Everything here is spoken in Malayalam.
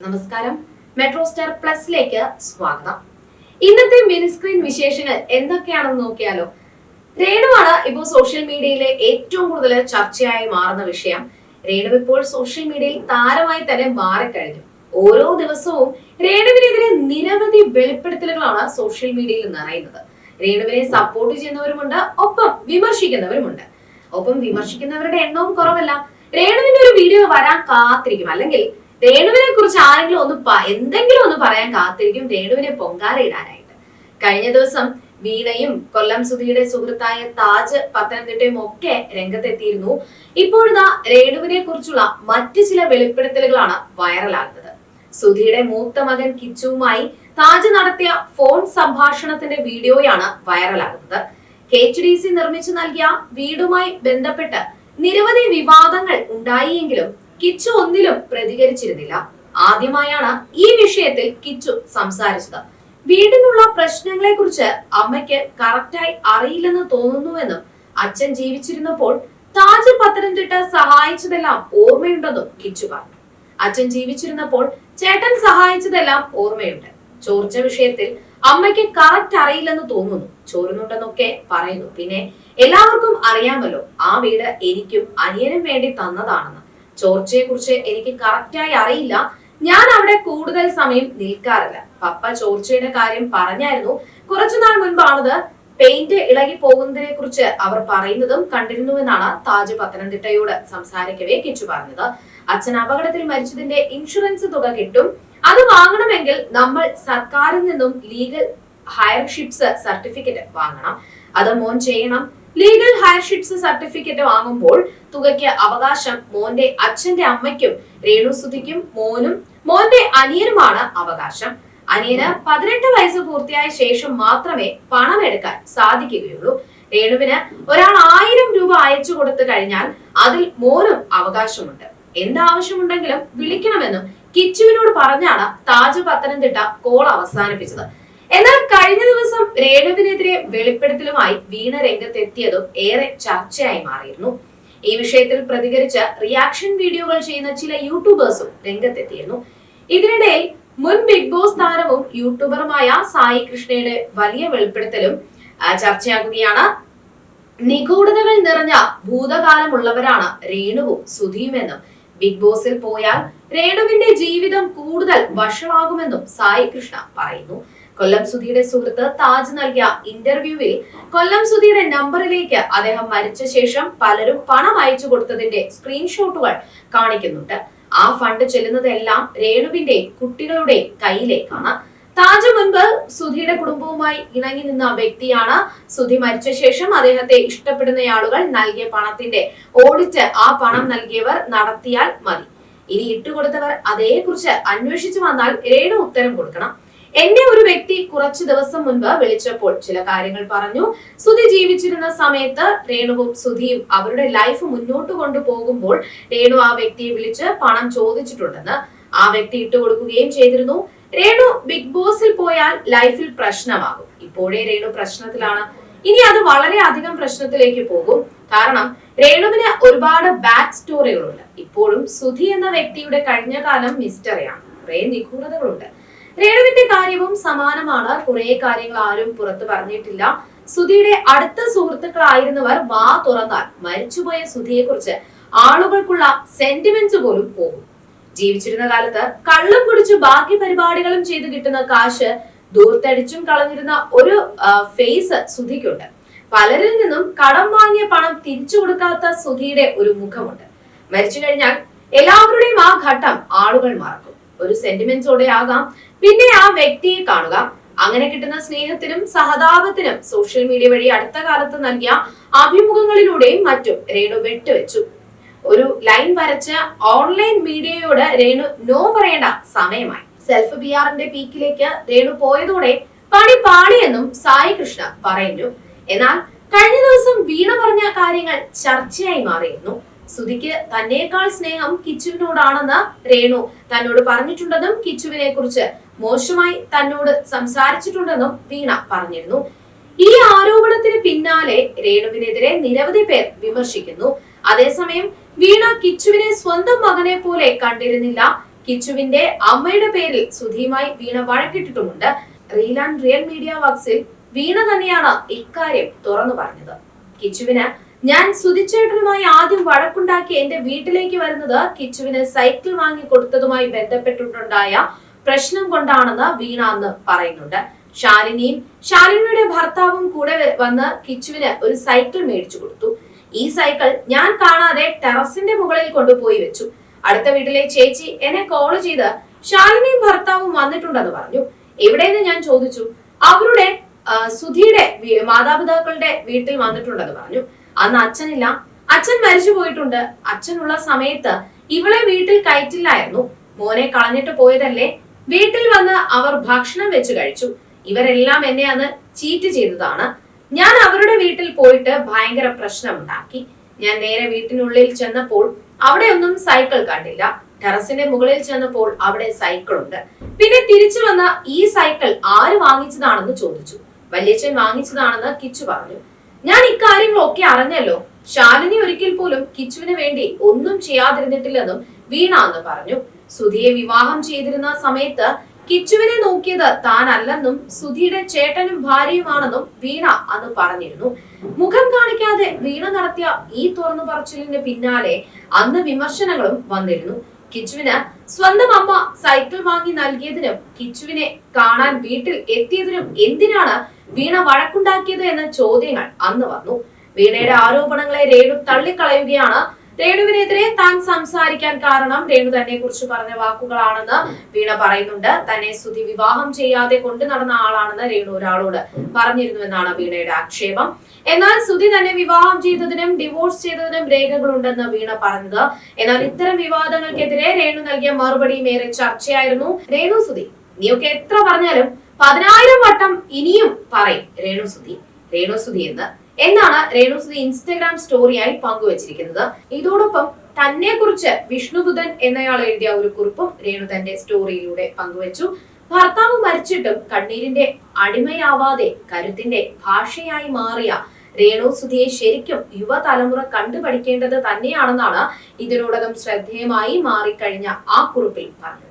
നമസ്കാരം. മെട്രോ സ്റ്റാർ പ്ലസിലേക്ക് സ്വാഗതം. ഇന്നത്തെ മിനിസ്ക്രീൻ വിശേഷങ്ങൾ എന്തൊക്കെയാണെന്ന് നോക്കിയാലോ? രേണുവാണ് ഇപ്പോൾ സോഷ്യൽ മീഡിയയിലെ ഏറ്റവും കൂടുതൽ ചർച്ചയായി മാറുന്ന വിഷയം. രേണു ഇപ്പോൾ സോഷ്യൽ മീഡിയയിൽ താരമായി തന്നെ മാറിക്കഴിഞ്ഞു. ഓരോ ദിവസവും രേണുവിനെതിരെ നിരവധി വെളിപ്പെടുത്തലുകളാണ് സോഷ്യൽ മീഡിയയിൽ നിറയുന്നത്. രേണുവിനെ സപ്പോർട്ട് ചെയ്യുന്നവരുമുണ്ട് ഒപ്പം വിമർശിക്കുന്നവരുമുണ്ട്. ഒപ്പം വിമർശിക്കുന്നവരുടെ എണ്ണവും കുറവല്ല രേണുവിന്റെ ഒരു വീഡിയോ വരാൻ കാത്തിരിക്കും. അല്ലെങ്കിൽ രേണുവിനെ കുറിച്ച് ആരെങ്കിലും ഒന്ന് എന്തെങ്കിലും ഒന്ന് പറയാൻ കാത്തിരിക്കും രേണുവിനെ പൊങ്കാലയിടാനായിട്ട് കഴിഞ്ഞ ദിവസം വീണയും കൊല്ലം സുധിയുടെ സുഹൃത്തായ താജ് പത്തനംതിട്ടയും ഒക്കെ രംഗത്തെത്തിയിരുന്നു. ഇപ്പോഴിതാ രേണുവിനെ കുറിച്ചുള്ള മറ്റു ചില വെളിപ്പെടുത്തലുകളാണ് വൈറലാകുന്നത്. സുധിയുടെ മൂത്ത മകൻ കിച്ചുവുമായി താജ് നടത്തിയ ഫോൺ സംഭാഷണത്തിന്റെ വീഡിയോയാണ് വൈറലാകുന്നത്. കെ എച്ച് ഡി സി നിർമ്മിച്ചു നൽകിയ വീടുമായി ബന്ധപ്പെട്ട് നിരവധി വിവാദങ്ങൾ ഉണ്ടായിയെങ്കിലും കിച്ചു ഒന്നിലും പ്രതികരിച്ചിരുന്നില്ല. ആദ്യമായാണ് ഈ വിഷയത്തിൽ കിച്ചു സംസാരിച്ചത്. വീടിനുള്ള പ്രശ്നങ്ങളെ കുറിച്ച് അമ്മയ്ക്ക് കറക്റ്റായി അറിയില്ലെന്ന് തോന്നുന്നുവെന്നും അച്ഛൻ ജീവിച്ചിരുന്നപ്പോൾ താജ് പത്തനംതിട്ട സഹായിച്ചതെല്ലാം ഓർമ്മയുണ്ടെന്നും കിച്ചു പറഞ്ഞു. അച്ഛൻ ജീവിച്ചിരുന്നപ്പോൾ ചേട്ടൻ സഹായിച്ചതെല്ലാം ഓർമ്മയുണ്ട്. ചോർച്ച വിഷയത്തിൽ അമ്മയ്ക്ക് കറക്റ്റ് അറിയില്ലെന്ന് തോന്നുന്നു. ചോരുന്നുണ്ടെന്നൊക്കെ പറയുന്നു. പിന്നെ എല്ലാവർക്കും അറിയാമല്ലോ ആ വീട് എനിക്കും അനിയനും വേണ്ടി തന്നതാണെന്ന്. ചോർച്ചയെ കുറിച്ച് എനിക്ക് കറക്റ്റായി അറിയില്ല. ഞാൻ അവിടെ കൂടുതൽ സമയം നിൽക്കാറില്ല. പപ്പ ചോർച്ചയുടെ കാര്യം പറഞ്ഞായിരുന്നു. കുറച്ചുനാൾ മുൻപാണത് പെയിന്റ് ഇളകി പോകുന്നതിനെ കുറിച്ച് അവർ പറയുന്നതും കണ്ടിരുന്നുവെന്നാണ് താജ് പത്തനംതിട്ടയോട് സംസാരിക്കവേ കിച്ചു പറഞ്ഞത്. അച്ഛൻ അപകടത്തിൽ മരിച്ചതിന്റെ ഇൻഷുറൻസ് തുക കിട്ടും. അത് വാങ്ങണമെങ്കിൽ നമ്മൾ സർക്കാരിൽ നിന്നും ലീഗൽ ഹയർഷിപ്സ് സർട്ടിഫിക്കറ്റ് വാങ്ങണം. അത് മോൻ ചെയ്യണം. ലീഗൽ ഹയർഷിപ്സ് സർട്ടിഫിക്കറ്റ് വാങ്ങുമ്പോൾ തുകയ്ക്ക് അവകാശം മോന്റെ അച്ഛന്റെ അമ്മയ്ക്കും രേണുസുതിക്കും മോനും മോന്റെ അനിയനുമാണ് അവകാശം. അനിയന് പതിനെട്ട് വയസ്സ് പൂർത്തിയായ ശേഷം മാത്രമേ പണം എടുക്കാൻ സാധിക്കുകയുള്ളൂ. രേണുവിന് ഒരാൾ ആയിരം രൂപ അയച്ചു കൊടുത്തു കഴിഞ്ഞാൽ അതിൽ മോനും അവകാശമുണ്ട്. എന്താവശ്യമുണ്ടെങ്കിലും വിളിക്കണമെന്നും കിച്ചുവിനോട് പറഞ്ഞാണ് താജ് പത്തനംതിട്ട കോൾ അവസാനിപ്പിച്ചത്. എന്നാൽ കഴിഞ്ഞ ദിവസം രേണുവിനെതിരെ വെളിപ്പെടുത്തലുമായി വീണ രംഗത്തെത്തിയതും ഏറെ ചർച്ചയായി മാറിയിരുന്നു. ഈ വിഷയത്തിൽ പ്രതികരിച്ച റിയാക്ഷൻ വീഡിയോകൾ ചെയ്യുന്ന ചില യൂട്യൂബേഴ്സും രംഗത്തെത്തിയിരുന്നു. ഇതിനിടയിൽ മുൻ ബിഗ് ബോസ് താരവും യൂട്യൂബറുമായ സായി കൃഷ്ണയുടെ വലിയ വെളിപ്പെടുത്തലും ചർച്ചയാകുകയാണ്. നിഗൂഢതകൾ നിറഞ്ഞ ഭൂതകാലമുള്ളവരാണ് രേണുവും സുധീമെന്നും ബിഗ് ബോസിൽ പോയാൽ രേണുവിന്റെ ജീവിതം കൂടുതൽ വഷളാകുമെന്നും സായി കൃഷ്ണ പറയുന്നു. കൊല്ലം സുധിയുടെ സുഹൃത്ത് താജ് നൽകിയ ഇന്റർവ്യൂവിൽ കൊല്ലം സുധിയുടെ നമ്പറിലേക്ക് അദ്ദേഹം മരിച്ച ശേഷം പലരും പണം അയച്ചു കൊടുത്തതിന്റെ സ്ക്രീൻഷോട്ടുകൾ കാണിക്കുന്നുണ്ട്. ആ ഫണ്ട് ചെല്ലുന്നതെല്ലാം രേണുവിന്റെ കുട്ടികളുടെ കയ്യിലേക്കാണ്. താജ് മുൻപ് സുധിയുടെ കുടുംബവുമായി ഇണങ്ങി നിന്ന വ്യക്തിയാണ് സുധി മരിച്ച ശേഷം അദ്ദേഹത്തെ ഇഷ്ടപ്പെടുന്ന ആളുകൾ നൽകിയ പണത്തിന്റെ ഓഡിറ്റ് ആ പണം നൽകിയവർ നടത്തിയാൽ മതി. ഇനി ഇട്ടുകൊടുത്തവർ അതേക്കുറിച്ച് അന്വേഷിച്ചു വന്നാൽ രേണു ഉത്തരം കൊടുക്കണം. എന്നെ ഒരു വ്യക്തി കുറച്ചു ദിവസം മുൻപ് വിളിച്ചപ്പോൾ ചില കാര്യങ്ങൾ പറഞ്ഞു. സുധി ജീവിച്ചിരുന്ന സമയത്ത് രേണുവും സുധിയും അവരുടെ ലൈഫ് മുന്നോട്ട് കൊണ്ടുപോകുമ്പോൾ രേണു ആ വ്യക്തിയെ വിളിച്ച് പണം ചോദിച്ചിട്ടുണ്ടെന്ന് ആ വ്യക്തി ഇട്ടുകൊടുക്കുകയും ചെയ്തിരുന്നു. രേണു ബിഗ് ബോസിൽ പോയാൽ ലൈഫിൽ പ്രശ്നമാകും. ഇപ്പോഴേ രേണു പ്രശ്നത്തിലാണ്. ഇനി അത് വളരെ അധികം പ്രശ്നത്തിലേക്ക് പോകും. കാരണം രേണുവിന് ഒരുപാട് ബാക്ക് സ്റ്റോറികളുണ്ട് ഇപ്പോഴും സുധി എന്ന വ്യക്തിയുടെ കഴിഞ്ഞ കാലം മിസ്റ്ററിയാണ് കുറെ നിഗൂഢതകളുണ്ട്. രേണുവിന്റെ കാര്യവും സമാനമാണ്. കുറെ കാര്യങ്ങൾ ആരും പുറത്തു പറഞ്ഞിട്ടില്ല. സുധിയുടെ അടുത്ത സുഹൃത്തുക്കളായിരുന്നവർ വാ തുറന്നാൽ മരിച്ചുപോയ സുധിയെ കുറിച്ച് ആളുകൾക്കുള്ള സെന്റിമെന്റ്സ് പോലും പോകും. ജീവിച്ചിരുന്ന കാലത്ത് കള്ളും കുടിച്ച് ബാക്കി പരിപാടികളും ചെയ്ത് കിട്ടുന്ന കാശ് ദൂർത്തടിച്ചും കളഞ്ഞിരുന്ന ഒരു ഫേസ് സുധിക്കുണ്ട്. പലരിൽ നിന്നും കടം വാങ്ങിയ പണം തിരിച്ചു കൊടുക്കാത്ത സുധിയുടെ ഒരു മുഖമുണ്ട്. മരിച്ചു കഴിഞ്ഞാൽ എല്ലാവരുടെയും ആ ഘട്ടം ആളുകൾ മറക്കും. ഒരു സെന്റിമെന്റ്സോടെ ആകാം പിന്നെ ആ വ്യക്തിയെ കാണുക. അങ്ങനെ കിട്ടുന്ന സ്നേഹത്തിനും സഹതാപത്തിനും സോഷ്യൽ മീഡിയ വഴി അടുത്ത കാലത്ത് നൽകിയ അഭിമുഖങ്ങളിലൂടെയും മറ്റും രേണു വെട്ടുവെച്ചു. ഒരു ലൈൻ വരച്ച ഓൺലൈൻ മീഡിയയോട് രേണു നോ പറയേണ്ട സമയമായി. സെൽഫ് ബി ആറിന്റെ പീക്കിലേക്ക് രേണു പോയതോടെ പണി പാളിയെന്നും സായി കൃഷ്ണ പറയുന്നു. എന്നാൽ കഴിഞ്ഞ ദിവസം വീണ പറഞ്ഞ കാര്യങ്ങൾ ചർച്ചയായി മാറിയിരുന്നു. സുധിക്ക് തന്നേക്കാൾ സ്നേഹം കിച്ചുവിനോടാണെന്ന് രേണു തന്നോട് പറഞ്ഞിട്ടുണ്ടെന്നും കിച്ചുവിനെ കുറിച്ച് മോശമായി തന്നോട് സംസാരിച്ചിട്ടുണ്ടെന്നും വീണ പറഞ്ഞിരുന്നു. ഈ ആരോപണത്തിന് പിന്നാലെ രേണുവിനെതിരെ നിരവധി പേർ വിമർശിക്കുന്നു. അതേസമയം വീണ കിച്ചുവിനെ സ്വന്തം മകനെ പോലെ കണ്ടിരുന്നില്ല. കിച്ചുവിന്റെ അമ്മയുടെ പേരിൽ സുധിയുമായി വീണ വഴക്കിട്ടിട്ടുമുണ്ട്. റീൽ ആൻഡ് റിയൽ മീഡിയ വർക്സിൽ വീണ തന്നെയാണ് ഇക്കാര്യം തുറന്നു പറഞ്ഞത്. കിച്ചുവിന് ഞാൻ സുധിച്ചേട്ടനുമായി ആദ്യം വഴക്കുണ്ടാക്കി എന്റെ വീട്ടിലേക്ക് വരുന്നത് കിച്ചുവിന് സൈക്കിൾ വാങ്ങി കൊടുത്തതുമായി ബന്ധപ്പെട്ടിട്ടുണ്ടായ പ്രശ്നം കൊണ്ടാണെന്ന് വീണ അന്ന് പറയുന്നുണ്ട്. ശാലിനിയും ശാലിനിയുടെ ഭർത്താവും കൂടെ വന്ന് കിച്ചുവിന് ഒരു സൈക്കിൾ മേടിച്ചു കൊടുത്തു. ഈ സൈക്കിൾ ഞാൻ കാണാതെ ടെറസിന്റെ മുകളിൽ കൊണ്ടുപോയി വെച്ചു. അടുത്ത വീട്ടിലെ ചേച്ചി എന്നെ കോൾ ചെയ്ത് ശാലിനിയും ഭർത്താവും വന്നിട്ടുണ്ടെന്ന് പറഞ്ഞു. എവിടെയെന്ന് ഞാൻ ചോദിച്ചു. അവരുടെ സുധിയുടെ മാതാപിതാക്കളുടെ വീട്ടിൽ വന്നിട്ടുണ്ടെന്ന് പറഞ്ഞു. അന്ന് അച്ഛനില്ല. അച്ഛൻ മരിച്ചു പോയിട്ടുണ്ട്. അച്ഛനുള്ള സമയത്ത് ഇവളെ വീട്ടിൽ കയറ്റില്ലായിരുന്നു. മോനെ കളഞ്ഞിട്ട് പോയതല്ലേ? വീട്ടിൽ വന്ന് അവർ ഭക്ഷണം വെച്ച് കഴിച്ചു. ഇവരെല്ലാം എന്നെ അന്ന് ചീറ്റ് ചെയ്തതാണ്. ഞാൻ അവരുടെ വീട്ടിൽ പോയിട്ട് ഭയങ്കര പ്രശ്നമുണ്ടാക്കി. ഞാൻ നേരെ വീട്ടിനുള്ളിൽ ചെന്നപ്പോൾ അവിടെ ഒന്നും സൈക്കിൾ കണ്ടില്ല. ടെറസിന്റെ മുകളിൽ ചെന്നപ്പോൾ അവിടെ സൈക്കിൾ ഉണ്ട് പിന്നെ തിരിച്ചു വന്ന ഈ സൈക്കിൾ ആര് വാങ്ങിച്ചതാണെന്ന് ചോദിച്ചു. വല്യച്ഛൻ വാങ്ങിച്ചതാണെന്ന് കിച്ചു പറഞ്ഞു. ഞാൻ ഇക്കാര്യങ്ങളൊക്കെ അറിഞ്ഞല്ലോ. ശാലിനി ഒരിക്കൽ പോലും കിച്ചുവിന് വേണ്ടി ഒന്നും ചെയ്യാതിരുന്നിട്ടില്ലെന്നും വീണ എന്ന് പറഞ്ഞു. സുധിയെ വിവാഹം ചെയ്തിരുന്ന സമയത്ത് കിച്ചുവിനെ നോക്കിയത് താനല്ലെന്നും സുധിയുടെ ചേട്ടനും ഭാര്യയുമാണെന്നും വീണ അന്ന് പറഞ്ഞിരുന്നു. മുഖം കാണിക്കാതെ വീണ നടത്തിയ ഈ തുറന്നു പറച്ചിലിന് പിന്നാലെ അന്ന് വിമർശനങ്ങളും വന്നിരുന്നു. കിച്ചുവിന് സ്വന്തം അമ്മ സൈക്കിൾ വാങ്ങി നൽകിയതിനും കിച്ചുവിനെ കാണാൻ വീട്ടിൽ എത്തിയതിനും എന്തിനാണ് വീണ വഴക്കുണ്ടാക്കിയത് എന്ന ചോദ്യങ്ങൾ അന്ന് വന്നു. വീണയുടെ ആരോപണങ്ങളെ രേണു തള്ളിക്കളയുകയാണ് രേണുവിനെതിരെ താൻ സംസാരിക്കാൻ കാരണം രേണു തന്നെ കുറിച്ച് പറഞ്ഞ വാക്കുകളാണെന്ന് വീണ പറയുന്നുണ്ട്. തന്നെ സ്തുതി വിവാഹം ചെയ്യാതെ കൊണ്ടു നടന്ന ആളാണെന്ന് രേണു ഒരാളോട് പറഞ്ഞിരുന്നു എന്നാണ് വീണയുടെ ആക്ഷേപം. എന്നാൽ സുധി തന്നെ വിവാഹം ചെയ്തതിനും ഡിവോഴ്സ് ചെയ്തതിനും രേഖകളുണ്ടെന്ന് വീണ പറഞ്ഞത്. എന്നാൽ ഇത്തരം വിവാദങ്ങൾക്കെതിരെ രേണു നൽകിയ മറുപടിയും ഏറെ ചർച്ചയായിരുന്നു. രേണു സുധി നീയൊക്കെ എത്ര പറഞ്ഞാലും പതിനായിരം വട്ടം ഇനിയും പറയും രേണു സുധി രേണു സുധി എന്ന്. എന്നാണ് രേണു സുധി ഇൻസ്റ്റഗ്രാം സ്റ്റോറിയായി പങ്കുവച്ചിരിക്കുന്നത്. ഇതോടൊപ്പം തന്നെ കുറിച്ച് വിഷ്ണുബുധൻ എന്നയാൾ എഴുതിയ ഒരു കുറിപ്പും രേണു തന്റെ സ്റ്റോറിയിലൂടെ പങ്കുവച്ചു. ഭർത്താവ് മരിച്ചിട്ടും കണ്ണീരിന്റെ അടിമയാവാതെ കരുത്തിന്റെ ഭാഷയായി മാറിയ രേണു സുധിയെ ശരിക്കും യുവതലമുറ കണ്ടുപഠിക്കേണ്ടത് തന്നെയാണെന്നാണ് ഇതിനോടകം ശ്രദ്ധേയമായി മാറിക്കഴിഞ്ഞ ആ കുറിപ്പിൽ പറഞ്ഞത്.